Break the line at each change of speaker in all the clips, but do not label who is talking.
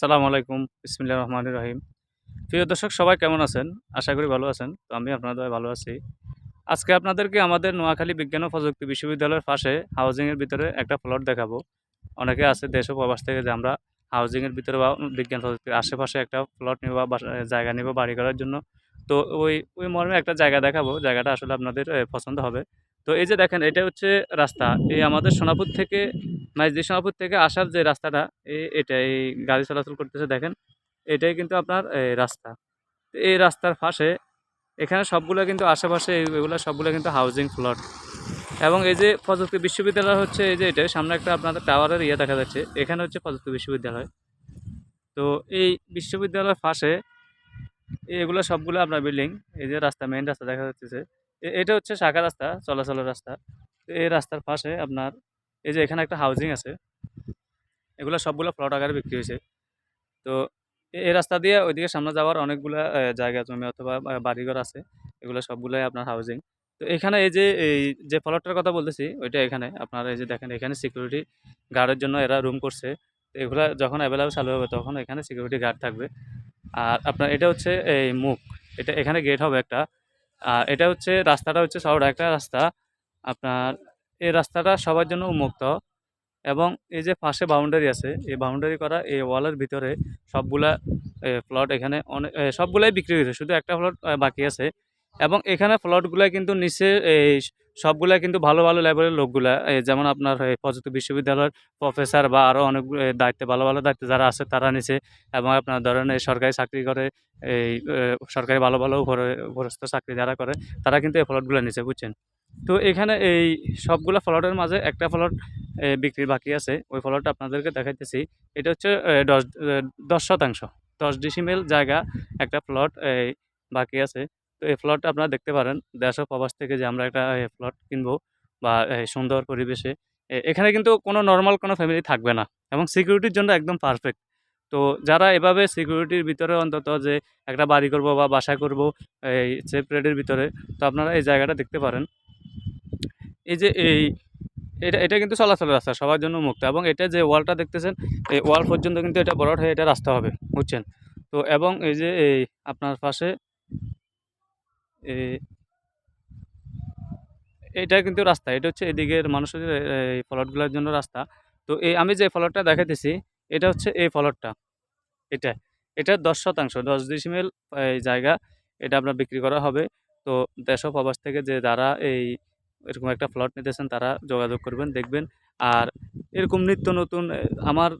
সালাম আলাইকুম ইসমিল্লা রহমান রহিম। প্রিয় দর্শক, সবাই কেমন আছেন? আশা করি ভালো আছেন, তো আমি আপনাদের ভালো আছি। আজকে আপনাদেরকে আমাদের নোয়াখালী বিজ্ঞান ও প্রযুক্তি বিশ্ববিদ্যালয়ের পাশে হাউজিংয়ের ভিতরে একটা প্লট দেখাবো। অনেকে আছে দেশ ও প্রবাস থেকে যে আমরা হাউজিংয়ের ভিতরে বা বিজ্ঞান প্রযুক্তির আশেপাশে একটা প্লট নিব বা জায়গা নিব বাড়ি করার জন্য। তো ওই ওই মর্মে একটা জায়গা দেখাবো, জায়গাটা আসলে আপনাদের পছন্দ হবে। তো এই যে দেখেন, এটা হচ্ছে রাস্তা। এই আমাদের সোনাপুর থেকে মাইজদি সোনাপুর থেকে আসার যে রাস্তাটা এই এটা, এই গাড়ি চলাচল করতেছে দেখেন, এটাই কিন্তু আপনার রাস্তা। এই রাস্তার পাশে, এখানে সবগুলো কিন্তু আশেপাশে এগুলো সবগুলো কিন্তু হাউজিং প্লট এবং এই যে প্রযুক্তি বিশ্ববিদ্যালয় হচ্ছে, এই যে এটা, সামনে একটা আপনাদের টাওয়ারের ইয়ে দেখা যাচ্ছে, এখানে হচ্ছে প্রযুক্তি বিশ্ববিদ্যালয়। তো এই বিশ্ববিদ্যালয়ের পাশে, এগুলো সবগুলো আপনার বিল্ডিং এই যে রাস্তা মেইন রাস্তা দেখা যাচ্ছে এটা হচ্ছে শাখা রাস্তা, চলাচলের রাস্তা। এই রাস্তার পাশে আপনার এই যে এখানে একটা হাউজিং আছে, এগুলো সবগুলো প্লট আকারে বিক্রি হয়েছে। তো এই রাস্তা দিয়ে ওইদিকে সামনে যাওয়ার অনেকগুলো জায়গা জমি অথবা বাড়িঘর আছে, এগুলো সবগুলোই আপনার হাউজিং তো এখানে এই যে এই যে প্লটটার কথা বলতেছি, ওইটা এখানে, আপনারা এই যে দেখেন, এখানে সিকিউরিটি গার্ডের জন্য এরা রুম করছে। তো এগুলো যখন অ্যাভেলেবল চালু হবে, তখন এখানে সিকিউরিটি গার্ড থাকবে। আর আপনার, এটা হচ্ছে, এই মুখ, এটা এখানে গেট হবে একটা। আর এটা হচ্ছে, রাস্তাটা হচ্ছে শহর, একটা রাস্তা আপনার এই রাস্তাটা সবার জন্য উন্মুক্ত এবং এই যে পাশে বাউন্ডারি আছে, এই বাউন্ডারি করা এই ওয়ালের ভিতরে সবগুলা প্লট এখানে অনেক সবগুলাই বিক্রি হয়েছে, শুধু একটা প্লট বাকি আছে এবং এখানে প্লটগুলা কিন্তু নিচে এই সবগুলা কিন্তু ভালো ভালো লেভেলের লোকগুলা যেমন আপনার প্রযুক্তি বিশ্ববিদ্যালয়ের প্রফেসর বা আরও অনেক দায়িত্বে, ভালো ভালো দায়িত্বে যারা আছে তারা নিচে এবং আপনার ধরেন এই সরকারি চাকরি করে, এই সরকারি ভালো ভালো উপরে, উপরস্থ চাকরি যারা করে, তারা কিন্তু এই প্লটগুলো নিচে, বুঝছেন? তো এখানে এই সবগুলো প্লটের মাঝে একটা প্লট বিক্রি বাকি আছে। ওই প্লটটা আপনাদেরকে দেখাইতেছি। এটা হচ্ছে দশ দশ শতাংশ। দশ ডিসিমেল জায়গা একটা প্লট এই বাকি আছে। তো এই প্লটটা আপনারা দেখতে পারেন। ও প্রবাস থেকে যে আমরা একটা প্লট কিনবো বা সুন্দর পরিবেশে এখানে কিন্তু কোনো নর্মাল কোনো ফ্যামিলি থাকবে না এবং সিকিউরিটির জন্য একদম পারফেক্ট তো যারা এভাবে সিকিউরিটির ভিতরে অন্তত যে একটা বাড়ি করব বা বাসা করব, এই সেফ রেডের ভিতরে, তো আপনারা এই জায়গাটা দেখতে পারেন। এই যে এই, এটা এটা কিন্তু চলাচলের রাস্তা, সবার জন্য মুক্ত। এবং এটা যে ওয়ালটা দেখতেছেন, এই ওয়াল পর্যন্ত কিন্তু এটা বড় হয়ে এটা রাস্তা হবে, বুঝছেন? তো, এবং এই যে এই আপনার পাশে এটা কিন্তু রাস্তা, এটা হচ্ছে এদিকের মানুষের এই ফলটগুলোর জন্য রাস্তা। তো, এই আমি যে ফলটটা দেখাইতেছি, এটা হচ্ছে এই ফলটটা, এটা এটা দশ শতাংশ, দশ ডিসিমেল জায়গা, এটা আপনার বিক্রি করা হবে। তো দেশ প্রবাস থেকে যে যারা এই এরকম একটা প্লট নিতেছেন, তারা যোগাযোগ করবেন, দেখবেন। আর এরকম নিত্য নতুন আমার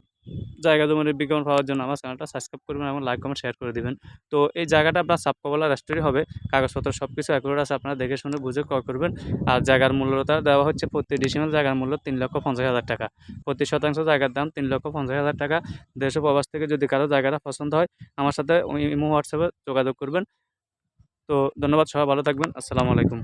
জায়গা জমির বিজ্ঞাপন পাওয়ার জন্য আমার চ্যানেলটা সাবস্ক্রাইব করবেন এবং লাইক কমেন্ট শেয়ার করে দিবেন। তো এই জায়গাটা আপনার সাবকবলা রেস্টোরি হবে, কাগজপত্র সব কিছু অ্যাকুরেট আছে, আপনারা দেখে শুনে বুঝে ক্রয় করবেন। আর জায়গার মূল্যটা দেওয়া হচ্ছে প্রতি ডিসিমেল জায়গার মূল্য তিন লক্ষ পঞ্চাশ হাজার টাকা। প্রতি শতাংশ জায়গার দাম তিন লক্ষ পঞ্চাশ হাজার টাকা। দেশ প্রবাস থেকে যদি কারও জায়গাটা পছন্দ হয়, আমার সাথে ইমো, হোয়াটসঅ্যাপে যোগাযোগ করবেন। তো ধন্যবাদ, সবাই ভালো থাকবেন। আসসালামু আলাইকুম।